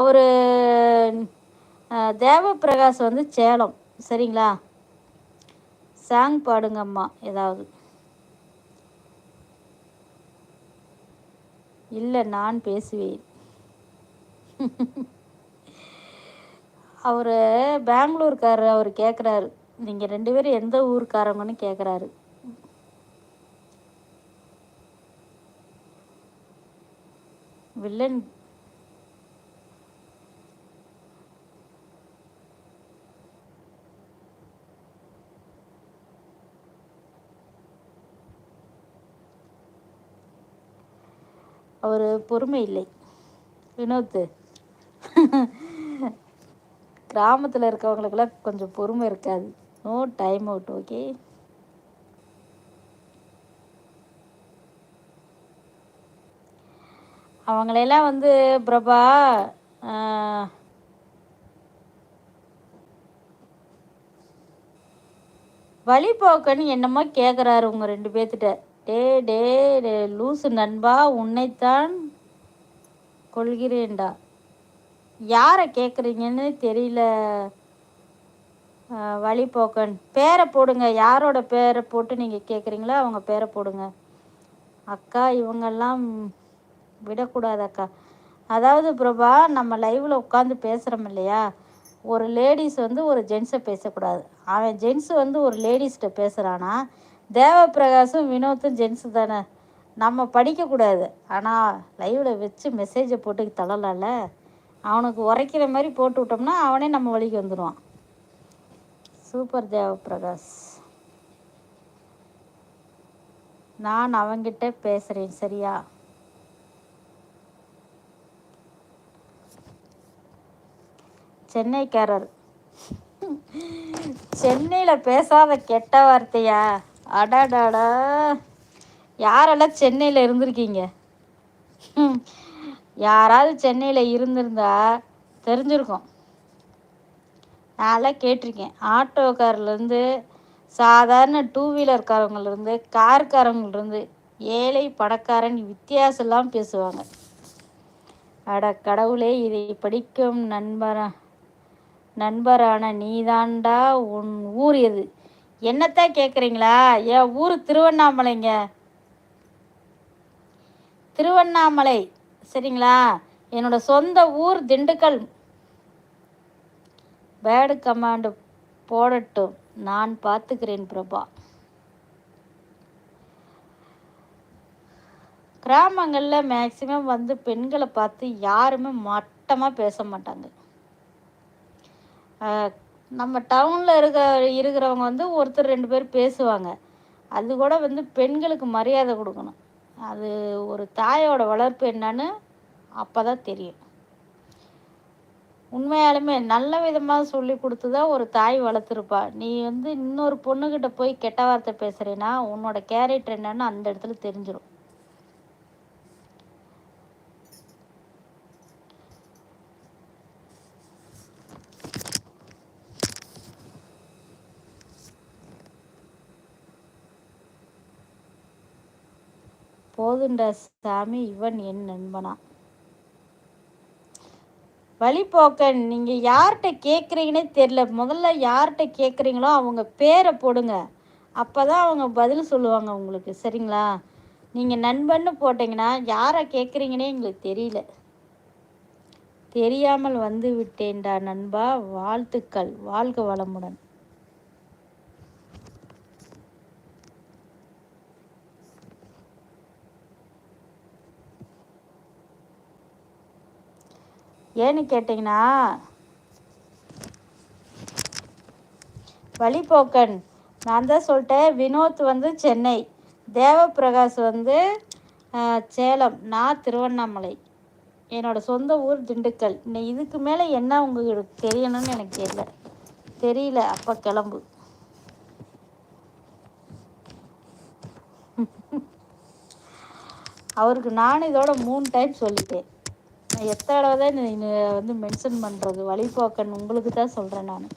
ஒரு தேவப்பிரகாஷ் வந்து சேலம். சரிங்களா? சாங் பாடுங்கம்மா ஏதாவது. இல்லை நான் பேசுவேன். அவர் பெங்களூர்காரர் அவர் கேட்குறாரு நீங்கள் ரெண்டு பேரும் எந்த ஊருக்காரங்கன்னு கேட்குறாரு வில்லன் அவர் பொறுமை இல்லை. வினோத்து. கிராமத்தில் இருக்கவங்களுக்கெல்லாம் கொஞ்சம் பொறுமை இருக்காது. நோ டைம் அவுட் ஓகே அவங்களையெல்லாம் வந்து பிரபா வழிபோக்கன்னு என்னமோ கேட்குறாரு உங்கள் ரெண்டு பேர்த்திட்ட. டே டே லூசு நண்பா உன்னைத்தான் கொள்கிறேன்டா. யாரை கேட்குறீங்கன்னு தெரியல வழிபோக்கன் பேரை போடுங்க. யாரோட பேரை போட்டு நீங்கள் கேட்குறீங்களோ அவங்க பேரை போடுங்க. அக்கா இவங்கெல்லாம் விடக்கூடாது அக்கா. அதாவது பிரபா நம்ம லைவில் உட்காந்து பேசுகிறோம் இல்லையா? ஒரு லேடிஸ் வந்து ஒரு ஜென்ஸை பேசக்கூடாது. அவன் ஜென்ஸு வந்து ஒரு லேடிஸ்கிட்ட பேசுகிறானா தேவப்பிரகாசும் வினோத்தும் ஜென்ஸு தானே? நம்ம படிக்கக்கூடாது ஆனால் லைவில் வச்சு மெசேஜை போட்டு தள்ளலாம்ல? அவனுக்கு உரைக்கிற மாதிரி போட்டு விட்டோம்னா அவனே நம்ம வழிக்கு வந்துடுவான் சூப்பர் தேவப்பிரகாஷ் நான் அவங்கிட்ட பேசுகிறேன் சரியா? சென்னைக்காரர். சென்னையில் பேசாத கெட்ட வார்த்தையா? அடாடாடா. யாரெல்லாம் சென்னையில் இருந்திருக்கீங்க? யாராவது சென்னையில் இருந்திருந்தா தெரிஞ்சிருக்கோம். நான்லாம் கேட்டிருக்கேன். ஆட்டோக்காரிலேருந்து சாதாரண டூ வீலர்காரங்கள்லேருந்து கார்காரங்கள்லேருந்து ஏழை பணக்காரன் வித்தியாசம்லாம் பேசுவாங்க. அட கடவுளே இதை படிக்கும் நண்பரா நண்பரான நீதாண்டா உன் ஊர் எது? என்னத்தான் கேட்குறீங்களா என் ஊர் திருவண்ணாமலைங்க. திருவண்ணாமலை சரிங்களா? என்னோட சொந்த ஊர் திண்டுக்கல். Pad command போடட்டும். நான் பார்த்துக்கிறேன் பிரபா. கிராமங்களில் மேக்சிமம் வந்து பெண்களை பார்த்து யாருமே மட்டமாக பேச மாட்டாங்க. நம்ம டவுனில் இருக்க இருக்கிறவங்க வந்து ஒருத்தர் ரெண்டு பேர் பேசுவாங்க. அது கூட வந்து பெண்களுக்கு மரியாதை கொடுக்கணும். அது ஒரு தாயோட வளர்ப்பு என்னன்னு அப்போ தான் தெரியும். உண்மையாலுமே நல்ல விதமாக சொல்லி கொடுத்து தான் ஒரு தாய் வளர்த்துருப்பா. நீ வந்து இன்னொரு பொண்ணுக்கிட்ட போய் கெட்ட வார்த்தை பேசுகிறேன்னா உன்னோட கேரக்டர் என்னன்னு அந்த இடத்துல தெரிஞ்சிடும் போதுண்டா சாமி இவன் என் நண்பனா. வழிபோக்கன் நீங்கள் யார்கிட்ட கேட்குறீங்கன்னே தெரில முதல்ல யார்கிட்ட கேட்குறீங்களோ அவங்க பேரை போடுங்க. அப்போ தான் அவங்க பதில் சொல்லுவாங்க உங்களுக்கு. சரிங்களா? நீங்கள் நண்பன்னு போட்டிங்கன்னா யாரை கேட்குறீங்கன்னே எங்களுக்கு தெரியல. தெரியாமல் வந்து விட்டேன்டா நண்பா. வாழ்த்துக்கள். வாழ்க வளமுடன். ஏன்னு கேட்டிங்கன்னா வழிபோக்கன். நான் தான் சொல்லிட்டேன் வினோத் வந்து சென்னை தேவப்பிரகாஷ் வந்து சேலம். நான் திருவண்ணாமலை. என்னோடய சொந்த ஊர் திண்டுக்கல். இதுக்கு மேலே என்ன உங்களுக்கு தெரியணும்னு எனக்கு தெரியல. தெரியல அப்போ கிளம்பு. அவருக்கு நான் இதோட மூணு டைம் சொல்லிட்டேன். எத்தனை தடவை தான் வந்து மென்ஷன் பண்ணுறது வழிபோக்கன் உங்களுக்கு தான் சொல்கிறேன் நான்.